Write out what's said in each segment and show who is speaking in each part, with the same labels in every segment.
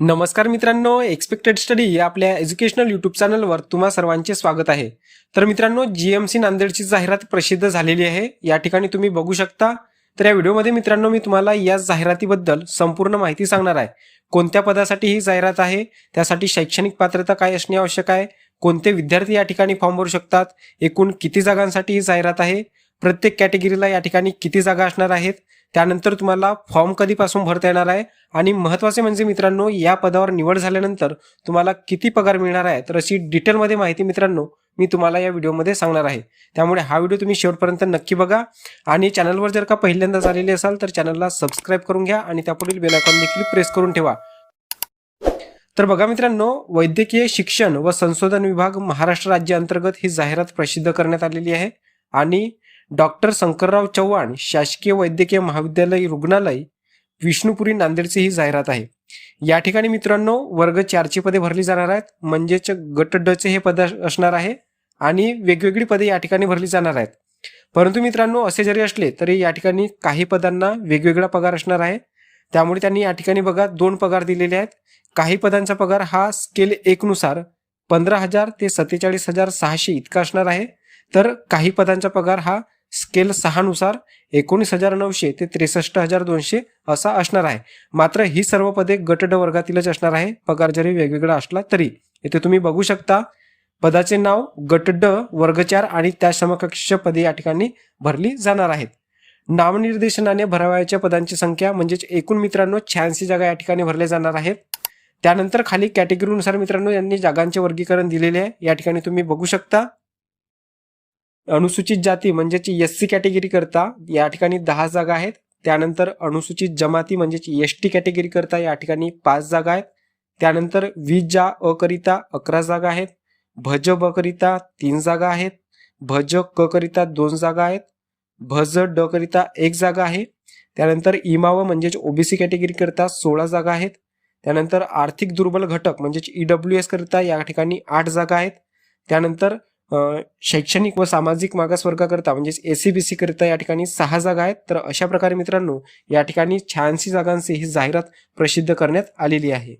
Speaker 1: नमस्कार मित्रांनो expected study या आपल्या एज्युकेशनल युट्यूब चॅनलवर तुम्हा सर्वांचे स्वागत आहे. तर मित्रांनो जीएमसी नांदेडची जाहिरात प्रसिद्ध झालेली आहे. या ठिकाणी तुम्ही बघू शकता. तर या व्हिडिओमध्ये मित्रांनो मी तुम्हाला या जाहिरातीबद्दल संपूर्ण माहिती सांगणार आहे. कोणत्या पदासाठी ही जाहिरात आहे? त्यासाठी शैक्षणिक पात्रता काय असणे आवश्यक आहे? कोणते विद्यार्थी या ठिकाणी फॉर्म भरू शकतात? एकूण किती जागांसाठी ही जाहिरात आहे? प्रत्येक कॅटेगरीला या ठिकाणी किती जागा असणार आहेत? त्यानंतर तुम्हाला फॉर्म कधीपासून भरता येणार आहे? आणि महत्त्वाचे म्हणजे मित्रांनो या पदावर निवड झाल्यानंतर तुम्हाला किती पगार मिळणार आहे? तर अशी डिटेलमध्ये माहिती मित्रांनो मी तुम्हाला या व्हिडिओमध्ये सांगणार आहे. त्यामुळे हा व्हिडिओ तुम्ही शेवटपर्यंत नक्की बघा. आणि चॅनलवर जर का पहिल्यांदा झालेले असाल तर चॅनलला सबस्क्राईब करून घ्या आणि त्यापुढील बेलायकॉन देखील प्रेस करून ठेवा. तर बघा मित्रांनो वैद्यकीय शिक्षण व संशोधन विभाग महाराष्ट्र राज्य अंतर्गत ही जाहिरात प्रसिद्ध करण्यात आलेली आहे. आणि डॉक्टर शंकरराव चव्हाण शासकीय वैद्यकीय महाविद्यालय रुग्णालय विष्णुपुरी नांदेडची ही जाहिरात आहे. या ठिकाणी मित्रांनो वर्ग चारची पदे भरली जाणार आहेत. म्हणजेच गट ड चे हे पद असणार आहे आणि वेगवेगळी पदे या ठिकाणी भरली जाणार आहेत. परंतु मित्रांनो असे जरी असले तरी या ठिकाणी काही पदांना वेगवेगळा पगार असणार आहे. त्यामुळे त्यांनी या ठिकाणी बघा दोन पगार दिलेले आहेत. काही पदांचा पगार हा स्केल एकनुसार पंधरा हजार ते सत्तेचाळीस हजार सहाशे इतका असणार आहे. तर काही पदांचा पगार हा स्केल सहानुसार एकोणीस हजार नऊशे ते त्रेसष्ट हजार दोनशे असा असणार आहे. मात्र ही सर्व पदे गट ड वर्गातीलच असणार आहे. पगार जरी वेगवेगळा असला तरी. येथे तुम्ही बघू शकता पदाचे नाव गट ड वर्ग चार आणि त्या समकक्ष पदे या ठिकाणी भरली जाणार आहेत. नामनिर्देशनाने भरावयाच्या पदांची संख्या म्हणजेच एकूण मित्रांनो शहाऐंशी जागा या ठिकाणी भरल्या जाणार आहेत. त्यानंतर खाली कॅटेगरीनुसार मित्रांनो यांनी जागांचे वर्गीकरण दिलेले आहे. या ठिकाणी तुम्ही बघू शकता अनुसूचित जाती म्हणजेच एस सी कॅटेगरी करता या ठिकाणी दहा जागा आहेत. त्यानंतर अनुसूचित जमाती म्हणजेच एस टी कॅटेगरी करता या ठिकाणी पाच जागा आहेत. त्यानंतर वीज जा अ करिता अकरा जागा आहेत. भज ब करिता तीन जागा आहेत. भज क करिता दोन जागा आहेत. भज ड करिता एक जागा आहे. त्यानंतर इमाव म्हणजेच ओबीसी कॅटेगरी करता सोळा जागा आहेत. त्यानंतर आर्थिक दुर्बल घटक म्हणजेच ईडब्ल्यू एस करिता या ठिकाणी आठ जागा आहेत. त्यानंतर शैक्षणिक व सामाजिक मागासवर्गाकरता म्हणजेच एस सी बी सी करिता या ठिकाणी सहा जागा आहेत. तर अशा प्रकारे मित्रांनो या ठिकाणी शहाऐंशी जागांची ही जाहिरात प्रसिद्ध करण्यात आलेली आहे.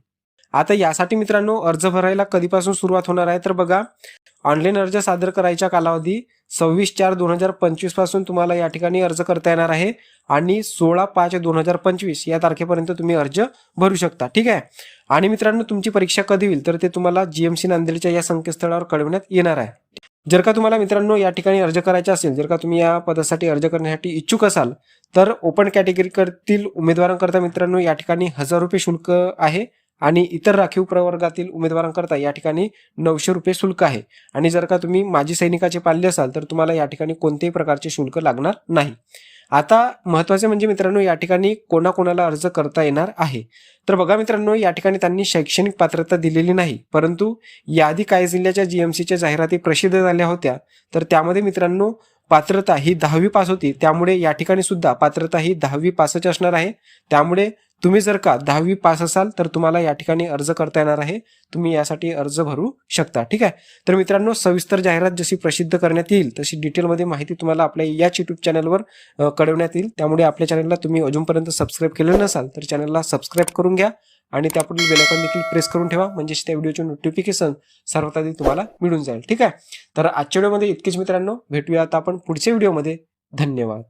Speaker 1: आता यासाठी मित्रांनो अर्ज भरायला कधीपासून सुरुवात होणार आहे? तर बघा ऑनलाईन अर्ज सादर करायचा कालावधी सव्वीस चार दोन हजार पंचवीसपासून तुम्हाला या ठिकाणी अर्ज करता येणार आहे. आणि सोळा पाच दोन हजार पंचवीस या तारखेपर्यंत तुम्ही अर्ज भरू शकता. ठीक आहे? आणि मित्रांनो तुमची परीक्षा कधी होईल? तर ते तुम्हाला जीएमसी नांदेडच्या या संकेतस्थळावर कळवण्यात येणार आहे. जर का तुम्हाला मित्रांनो या ठिकाणी अर्ज करायचा असेल जर का तुम्ही या पदासाठी अर्ज करण्यासाठी इच्छुक असाल तर ओपन कॅटेगरी करतील उमेदवारांकरता मित्रांनो या ठिकाणी हजार रुपये शुल्क आहे. आणि इतर राखीव प्रवर्गातील उमेदवारांकरता या ठिकाणी नऊशे रुपये शुल्क आहे. आणि जर का तुम्ही माजी सैनिकाचे पाल्य असाल तर तुम्हाला या ठिकाणी कोणत्याही प्रकारचे शुल्क लागणार नाही. आता महत्त्वाचे म्हणजे मित्रांनो या ठिकाणी कोणाकोणाला अर्ज करता येणार आहे? तर बघा मित्रांनो या ठिकाणी त्यांनी शैक्षणिक पात्रता दिलेली नाही परंतु याआधी काही जिल्ह्याच्या जीएमसीच्या जाहिराती प्रसिद्ध झाल्या होत्या. तर त्यामध्ये मित्रांनो पात्रता ही दहावी पास होती. त्यामुळे या ठिकाणी सुद्धा पात्रता ही दहावी पासच असणार आहे. त्यामुळे तुम्ही जर का दहावी पास असाल तर तुम्हाला या ठिकाणी अर्ज करता येणार आहे. तुम्ही यासाठी अर्ज भरू शकता ठीक आहे? तर मित्रांनो सविस्तर जाहिरात जशी प्रसिद्ध करण्यात येईल तशी डिटेलमध्ये माहिती तुम्हाला आपल्या याच युट्यूब चॅनलवर कळवण्यात येईल. त्यामुळे आपल्या चॅनलला तुम्ही अजूनपर्यंत सबस्क्राईब केलं नसाल तर चॅनलला सबस्क्राईब करून घ्या आणि त्यापुढील बेलायकॉन देखील प्रेस करून ठेवा म्हणजे त्या व्हिडिओचे नोटिफिकेशन सर्वात आधी तुम्हाला मिळून जाईल ठीक आहे? तर आजच्या व्हिडिओमध्ये इतकेच मित्रांनो. भेटूया आता आपण पुढच्या व्हिडिओमध्ये धन्यवाद.